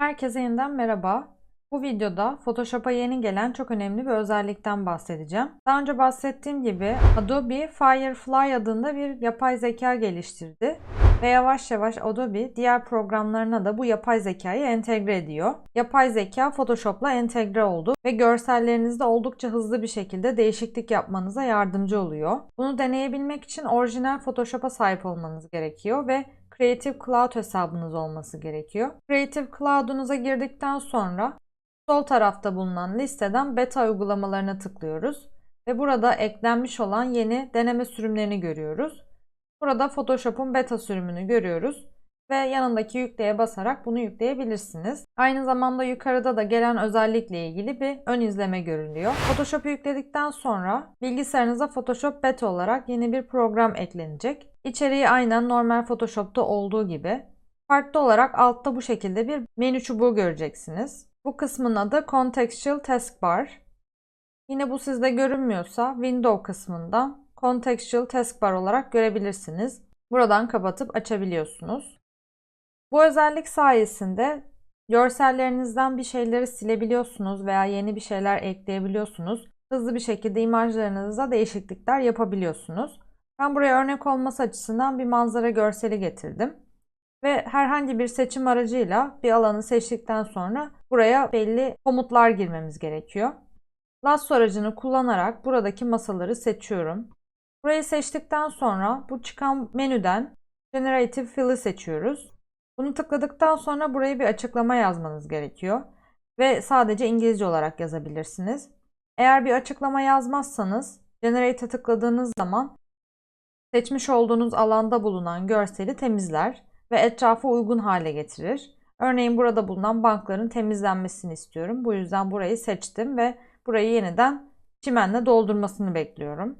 Herkese yeniden merhaba. Bu videoda Photoshop'a yeni gelen çok önemli bir özellikten bahsedeceğim. Daha önce bahsettiğim gibi Adobe Firefly adında bir yapay zeka geliştirdi ve yavaş yavaş Adobe diğer programlarına da bu yapay zekayı entegre ediyor. Yapay zeka Photoshop'la entegre oldu ve görsellerinizde oldukça hızlı bir şekilde değişiklik yapmanıza yardımcı oluyor. Bunu deneyebilmek için orijinal Photoshop'a sahip olmanız gerekiyor ve Creative Cloud hesabınız olması gerekiyor. Creative Cloud'unuza girdikten sonra sol tarafta bulunan listeden beta uygulamalarına tıklıyoruz ve burada eklenmiş olan yeni deneme sürümlerini görüyoruz. Burada Photoshop'un beta sürümünü görüyoruz ve yanındaki yükleye basarak bunu yükleyebilirsiniz. Aynı zamanda yukarıda da gelen özellikle ilgili bir ön izleme görülüyor. Photoshop'u yükledikten sonra bilgisayarınıza Photoshop Beta olarak yeni bir program eklenecek. İçeriği aynen normal Photoshop'ta olduğu gibi. Farklı olarak altta bu şekilde bir menü çubuğu göreceksiniz. Bu kısmın adı Contextual Taskbar. Yine bu sizde görünmüyorsa Window kısmından Contextual Taskbar olarak görebilirsiniz. Buradan kapatıp açabiliyorsunuz. Bu özellik sayesinde görsellerinizden bir şeyleri silebiliyorsunuz veya yeni bir şeyler ekleyebiliyorsunuz. Hızlı bir şekilde imajlarınızda değişiklikler yapabiliyorsunuz. Ben buraya örnek olması açısından bir manzara görseli getirdim. Ve herhangi bir seçim aracıyla bir alanı seçtikten sonra buraya belli komutlar girmemiz gerekiyor. Lasso aracını kullanarak buradaki masaları seçiyorum. Burayı seçtikten sonra bu çıkan menüden Generative Fill'i seçiyoruz. Bunu tıkladıktan sonra buraya bir açıklama yazmanız gerekiyor. Ve sadece İngilizce olarak yazabilirsiniz. Eğer bir açıklama yazmazsanız Generate'e tıkladığınız zaman seçmiş olduğunuz alanda bulunan görseli temizler ve etrafı uygun hale getirir. Örneğin burada bulunan bankların temizlenmesini istiyorum. Bu yüzden burayı seçtim ve burayı yeniden çimenle doldurmasını bekliyorum.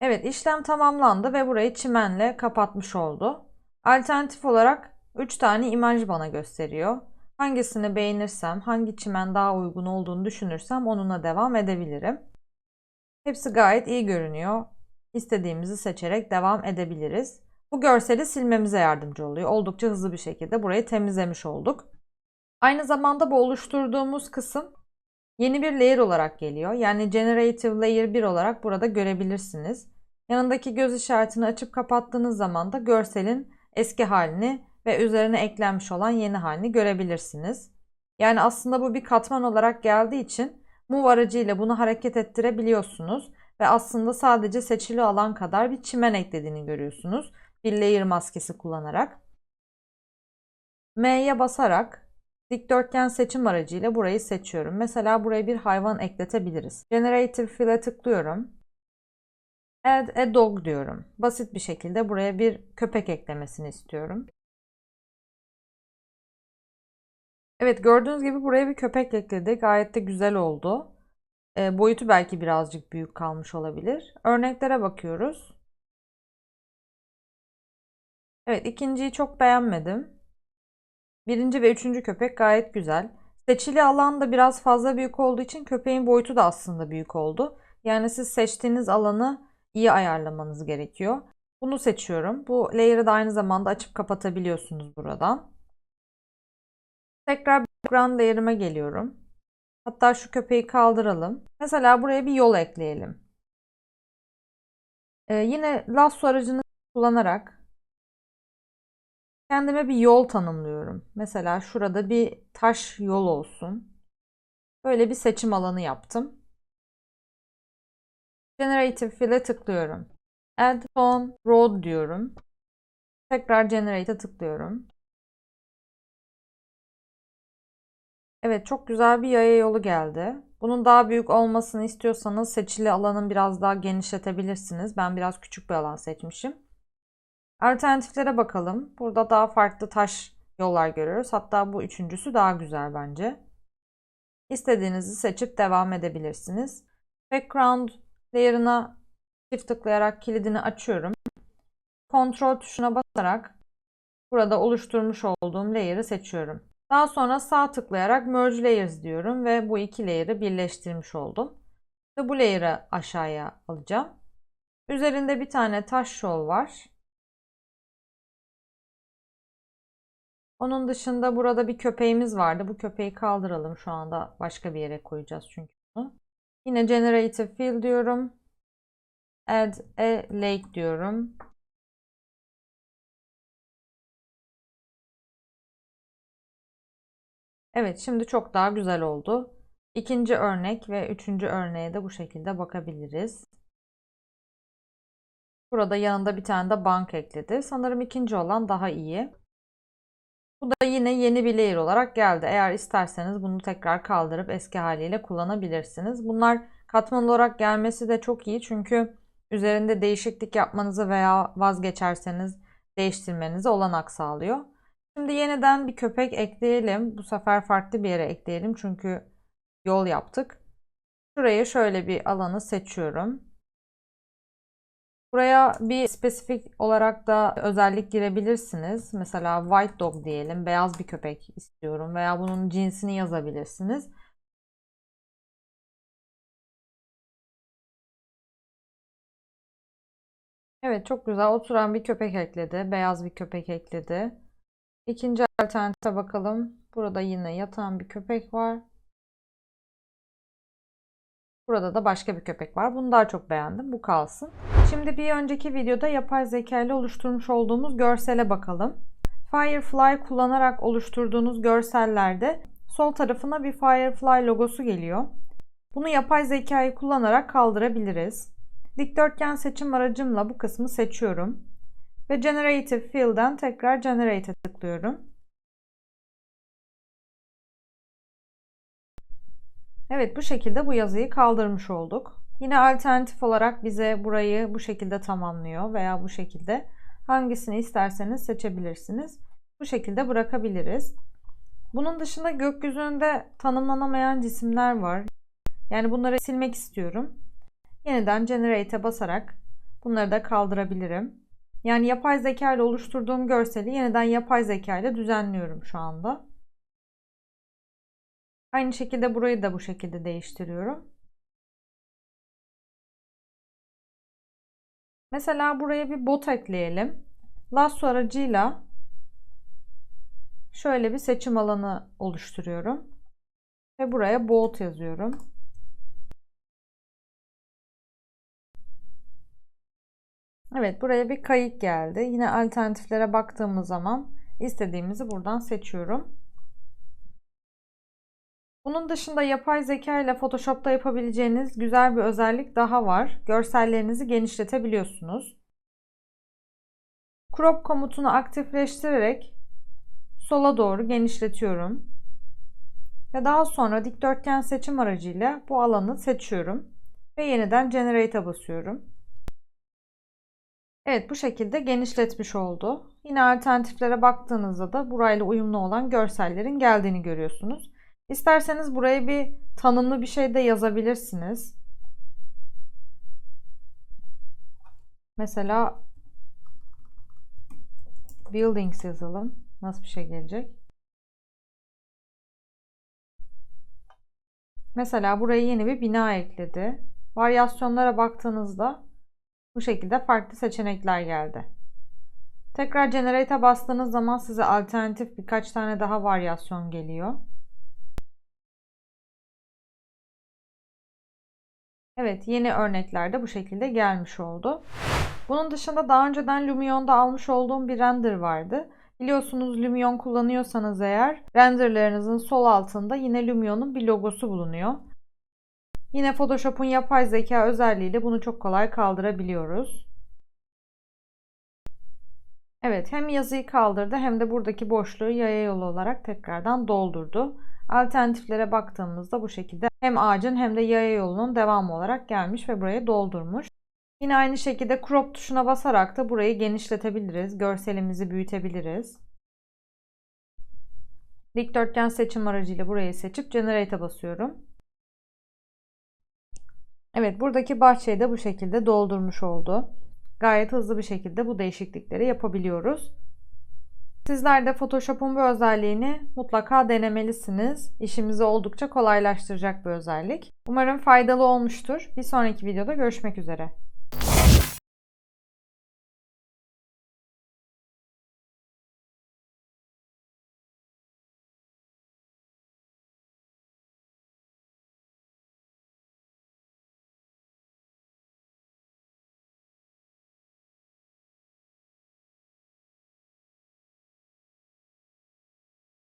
Evet işlem tamamlandı ve burayı çimenle kapatmış oldu. Alternatif olarak 3 tane imaj bana gösteriyor. Hangisini beğenirsem, hangi çimen daha uygun olduğunu düşünürsem onunla devam edebilirim. Hepsi gayet iyi görünüyor. İstediğimizi seçerek devam edebiliriz. Bu görseli silmemize yardımcı oluyor. Oldukça hızlı bir şekilde burayı temizlemiş olduk. Aynı zamanda bu oluşturduğumuz kısım yeni bir layer olarak geliyor. Yani Generative Layer 1 olarak burada görebilirsiniz. Yanındaki göz işaretini açıp kapattığınız zaman da görselin eski halini ve üzerine eklenmiş olan yeni halini görebilirsiniz. Yani aslında bu bir katman olarak geldiği için Move aracıyla bunu hareket ettirebiliyorsunuz ve aslında sadece seçili alan kadar bir çimen eklediğini görüyorsunuz. Bir layer maskesi kullanarak. M'ye basarak dikdörtgen seçim aracıyla burayı seçiyorum. Mesela buraya bir hayvan ekletebiliriz. Generative Fill'e tıklıyorum. Add a dog diyorum. Basit bir şekilde buraya bir köpek eklemesini istiyorum. Evet gördüğünüz gibi buraya bir köpek ekledi. Gayet de güzel oldu. E, boyutu belki birazcık büyük kalmış olabilir. Örneklere bakıyoruz. Evet ikinciyi çok beğenmedim. Birinci ve üçüncü köpek gayet güzel. Seçili alan da biraz fazla büyük olduğu için köpeğin boyutu da aslında büyük oldu. Yani siz seçtiğiniz alanı iyi ayarlamanız gerekiyor. Bunu seçiyorum. Bu layer'ı da aynı zamanda açıp kapatabiliyorsunuz buradan. Tekrar background layer'ıma geliyorum. Hatta şu köpeği kaldıralım. Mesela buraya bir yol ekleyelim. Ee, yine lasso aracını kullanarak kendime bir yol tanımlıyorum. Mesela şurada bir taş yol olsun. Böyle bir seçim alanı yaptım. Generative Fill'e tıklıyorum. Add on road diyorum. Tekrar Generate'e tıklıyorum. Evet çok güzel bir yaya yolu geldi. Bunun daha büyük olmasını istiyorsanız seçili alanın biraz daha genişletebilirsiniz. Ben biraz küçük bir alan seçmişim. Alternatiflere bakalım. Burada daha farklı taş yollar görüyoruz. Hatta bu üçüncüsü daha güzel bence. İstediğinizi seçip devam edebilirsiniz. Background layer'ına çift tıklayarak kilidini açıyorum. Kontrol tuşuna basarak burada oluşturmuş olduğum layer'ı seçiyorum. Daha sonra sağ tıklayarak Merge Layers diyorum ve bu iki layer'ı birleştirmiş oldum. Ve bu layer'ı aşağıya alacağım. Üzerinde bir tane taş yol var. Onun dışında burada bir köpeğimiz vardı. Bu köpeği kaldıralım. Şu anda başka bir yere koyacağız çünkü. Yine generative fill diyorum. Add a lake diyorum. Evet şimdi çok daha güzel oldu. İkinci örnek ve üçüncü örneğe de bu şekilde bakabiliriz. Burada yanında bir tane de bank ekledi. Sanırım ikinci olan daha iyi. Bu da yine yeni bir layer olarak geldi. Eğer isterseniz bunu tekrar kaldırıp eski haliyle kullanabilirsiniz. Bunlar katman olarak gelmesi de çok iyi çünkü üzerinde değişiklik yapmanızı veya vazgeçerseniz değiştirmenizi olanak sağlıyor. Şimdi yeniden bir köpek ekleyelim. Bu sefer farklı bir yere ekleyelim çünkü yol yaptık. Şuraya şöyle bir alanı seçiyorum. Buraya bir spesifik olarak da özellik girebilirsiniz. Mesela white dog diyelim. Beyaz bir köpek istiyorum veya bunun cinsini yazabilirsiniz. Evet çok güzel oturan bir köpek ekledi. Beyaz bir köpek ekledi. İkinci alternatife bakalım. Burada yine yatan bir köpek var. Burada da başka bir köpek var. Bunu daha çok beğendim. Bu kalsın. Şimdi bir önceki videoda yapay zeka ile oluşturmuş olduğumuz görsele bakalım. Firefly kullanarak oluşturduğunuz görsellerde sol tarafına bir Firefly logosu geliyor. Bunu yapay zekayı kullanarak kaldırabiliriz. Dikdörtgen seçim aracımla bu kısmı seçiyorum. Ve Generative Fill'den tekrar Generate'e tıklıyorum. Evet bu şekilde bu yazıyı kaldırmış olduk. Yine alternatif olarak bize burayı bu şekilde tamamlıyor veya bu şekilde hangisini isterseniz seçebilirsiniz. Bu şekilde bırakabiliriz. Bunun dışında gökyüzünde tanımlanamayan cisimler var. Yani bunları silmek istiyorum. Yeniden Generate'e basarak bunları da kaldırabilirim. Yani yapay zeka ile oluşturduğum görseli yeniden yapay zeka ile düzenliyorum şu anda. Aynı şekilde burayı da bu şekilde değiştiriyorum. Mesela buraya bir bot ekleyelim. Lasso aracıyla şöyle bir seçim alanı oluşturuyorum. Ve buraya bot yazıyorum. Evet buraya bir kayık geldi. Yine alternatiflere baktığımız zaman istediğimizi buradan seçiyorum. Bunun dışında yapay zeka ile Photoshop'ta yapabileceğiniz güzel bir özellik daha var. Görsellerinizi genişletebiliyorsunuz. Crop komutunu aktifleştirerek sola doğru genişletiyorum. Ve daha sonra dikdörtgen seçim aracıyla bu alanı seçiyorum. Ve yeniden Generate'e basıyorum. Evet bu şekilde genişletmiş oldu. Yine alternatiflere baktığınızda da burayla uyumlu olan görsellerin geldiğini görüyorsunuz. İsterseniz buraya bir tanımlı bir şey de yazabilirsiniz. Mesela buildings yazalım. Nasıl bir şey gelecek? Mesela buraya yeni bir bina ekledi. Varyasyonlara baktığınızda bu şekilde farklı seçenekler geldi. Tekrar Generate'e bastığınız zaman size alternatif birkaç tane daha varyasyon geliyor. Evet yeni örneklerde bu şekilde gelmiş oldu. Bunun dışında daha önceden Lumion'da almış olduğum bir render vardı. Biliyorsunuz Lumion kullanıyorsanız eğer renderlerinizin sol altında yine Lumion'un bir logosu bulunuyor. Yine Photoshop'un yapay zeka özelliğiyle bunu çok kolay kaldırabiliyoruz. Evet hem yazıyı kaldırdı hem de buradaki boşluğu yaya yolu olarak tekrardan doldurdu. Alternatiflere baktığımızda bu şekilde hem ağacın hem de yaya yolunun devamı olarak gelmiş ve burayı doldurmuş. Yine aynı şekilde crop tuşuna basarak da burayı genişletebiliriz. Görselimizi büyütebiliriz. Dikdörtgen seçim aracıyla burayı seçip Generate'e basıyorum. Evet buradaki bahçeyi de bu şekilde doldurmuş oldu. Gayet hızlı bir şekilde bu değişiklikleri yapabiliyoruz. Sizler de Photoshop'un bu özelliğini mutlaka denemelisiniz. İşimizi oldukça kolaylaştıracak bir özellik. Umarım faydalı olmuştur. Bir sonraki videoda görüşmek üzere.